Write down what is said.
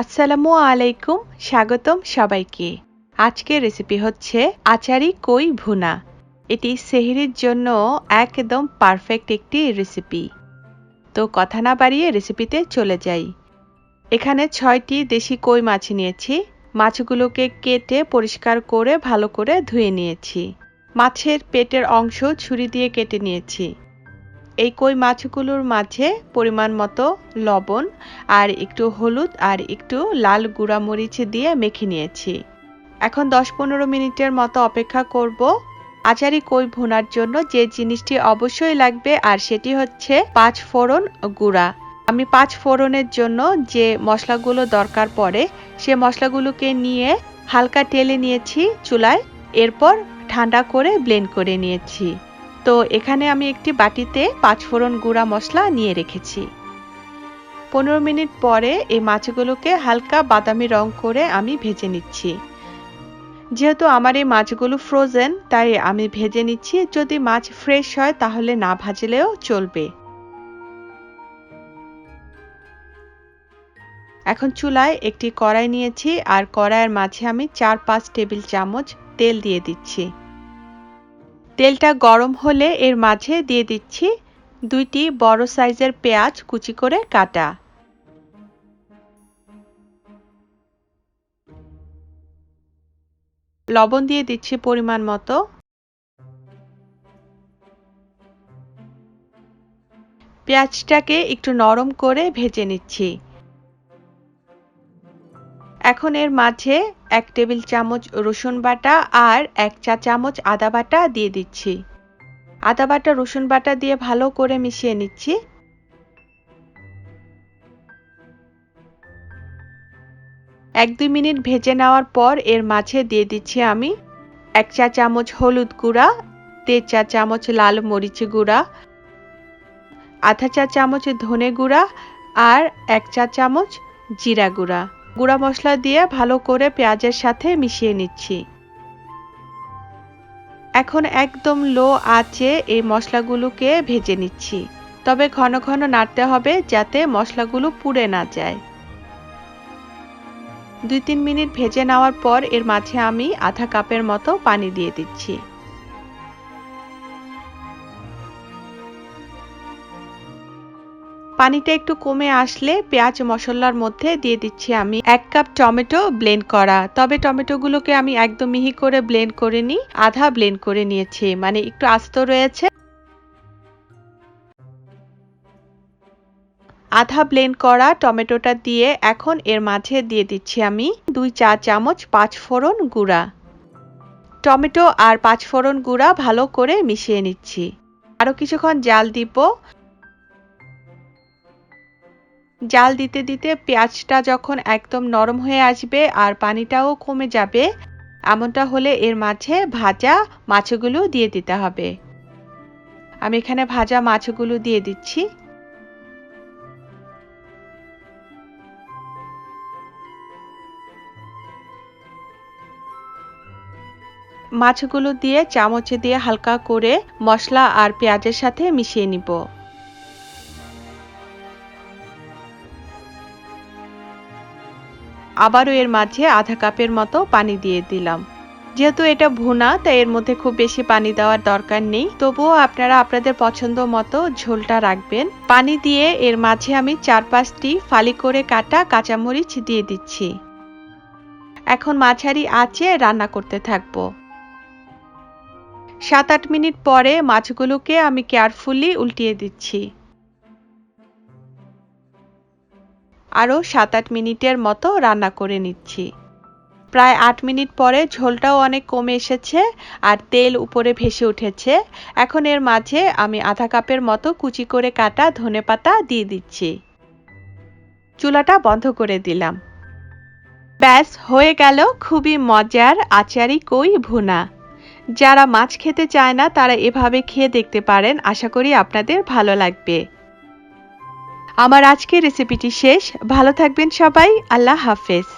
আসসালামু আলাইকুম, স্বাগতম সবাইকে। আজকের রেসিপি হচ্ছে আচারি কই ভুনা। এটি সেহরির জন্য একদম পারফেক্ট একটি রেসিপি তো কথা না বাড়িয়ে রেসিপিতে চলে যাই। এখানে ছয়টি দেশি কই মাছ নিয়েছি। মাছগুলোকে কেটে পরিষ্কার করে ভালো করে ধুয়ে নিয়েছি। মাছের পেটের অংশ ছুরি দিয়ে কেটে নিয়েছি। এই কই মাছগুলোর মাঝে পরিমাণ মতো লবণ আর একটু হলুদ আর একটু লাল গুঁড়া মরিচ দিয়ে মেখে নিয়েছি। এখন দশ পনেরো মিনিটের মতো অপেক্ষা করব। আচারি কই ভোনার জন্য যে জিনিসটি অবশ্যই লাগবে আর সেটি হচ্ছে পাঁচ ফোড়ন গুঁড়া। আমি পাঁচ ফোড়নের জন্য যে মশলাগুলো দরকার পড়ে সে মশলাগুলোকে নিয়ে হালকা টেলে নিয়েছি চুলায়, এরপর ঠান্ডা করে ব্লেন্ড করে নিয়েছি। তো এখানে আমি একটি বাটিতে পাঁচফোড়ন গুঁড়া মশলা নিয়ে রেখেছি। পনেরো মিনিট পরে এই মাছগুলোকে হালকা বাদামি রং করে আমি ভেজে নিচ্ছি। যেহেতু আমার এই মাছগুলো ফ্রোজেন তাই আমি ভেজে নিচ্ছি। যদি মাছ ফ্রেশ হয়, তাহলে না ভাজলেও চলবে। এখন চুলায় একটি কড়াই নিয়েছি। আর কড়াইয়ের মাঝে আমি চার পাঁচ টেবিল চামচ তেল দিয়ে দিচ্ছি। তেলটা গরম হলে এর মাঝে দিয়ে দিচ্ছি দুইটি বড় সাইজের পেঁয়াজ কুচি করে কাটা। লবণ দিয়ে দিচ্ছি পরিমাণ মতো। পেঁয়াজটাকে একটু নরম করে ভেজে নিচ্ছি। এখন এর মাঝে এক টেবিল চামচ রসুন বাটা আর এক চা চামচ আদা বাটা দিয়ে দিচ্ছি। আদা বাটা, রসুন বাটা দিয়ে ভালো করে মিশিয়ে নিচ্ছি। এক দুই মিনিট ভেজে নেওয়ার পর এর মাঝে দিয়ে দিচ্ছি আমি এক চা চামচ হলুদ গুঁড়া, দেড় চা চামচ লাল মরিচ গুঁড়া, আধা চা চামচ ধনে গুঁড়া আর এক চা চামচ জিরা গুঁড়া। গুঁড়া মশলা দিয়ে ভালো করে পেঁয়াজের সাথে মিশিয়ে নিচ্ছি। এখন একদম লো আঁচে এই মশলাগুলোকে ভেজে নিচ্ছি। তবে ঘন ঘন নাড়তে হবে যাতে মশলাগুলো পুড়ে না যায়। দুই তিন মিনিট ভেজে নেওয়ার পর এর মাঝে আমি আধা কাপের মতো পানি দিয়ে দিচ্ছি। পানিটা একটু কমে আসলে পেঁয়াজ মশলার মধ্যে দিয়ে দিচ্ছি আমি এক কাপ টমেটো ব্লেন্ড করা। তবে টমেটোগুলোকে আমি একদম মিহি করে ব্লেন্ড করে নিই, আধা ব্লেন্ড করে নিয়েছি। মানে একটু আস্ত রয়েছে। আধা ব্লেন্ড করা টমেটোটা দিয়ে এখন এর মাঝে দিয়ে দিচ্ছি আমি দুই চা চামচ পাঁচ ফোড়ন গুঁড়া। টমেটো আর পাঁচ ফোড়ন গুঁড়া ভালো করে মিশিয়ে নিচ্ছি। আরও কিছুক্ষণ জাল দিব। জাল দিতে দিতে পেঁয়াজটা যখন একদম নরম হয়ে আসবে আর পানিটাও কমে যাবে, এমনটা হলে এর মাঝে ভাজা মাছগুলো দিয়ে দিতে হবে। আমি এখানে ভাজা মাছগুলো দিয়ে দিচ্ছি। মাছগুলো দিয়ে চামচে দিয়ে হালকা করে মশলা আর পেঁয়াজের সাথে মিশিয়ে নিব। আবারও এর মাঝে আধা কাপের মতো পানি দিয়ে দিলাম। যেহেতু এটা ভুনা, তাই এর মধ্যে খুব বেশি পানি দেওয়ার দরকার নেই। তবুও আপনারা আপনাদের পছন্দ মতো ঝোলটা রাখবেন। পানি দিয়ে এর মাঝে আমি চার পাঁচটি ফালি করে কাটা কাঁচামরিচ দিয়ে দিচ্ছি। এখন মাঝারি আঁচে রান্না করতে থাকব। সাত আট মিনিট পরে মাছগুলোকে আমি কেয়ারফুলি উল্টিয়ে দিচ্ছি। আরও সাত আট মিনিটের মতো রান্না করে নিচ্ছি। প্রায় আট মিনিট পরে ঝোলটাও অনেক কমে এসেছে আর তেল উপরে ভেসে উঠেছে। এখন এর মাঝে আমি আধা কাপের মতো কুচি করে কাটা ধনে পাতা দিয়ে দিচ্ছি। চুলাটা বন্ধ করে দিলাম। ব্যাস, হয়ে গেল খুবই মজার আচারি কই ভুনা। যারা মাছ খেতে চায় না, তারা এভাবে খেয়ে দেখতে পারেন। আশা করি আপনাদের ভালো লাগবে। আমার আজকের রেসিপিটি শেষ। ভালো থাকবেন সবাই। আল্লাহ হাফেজ।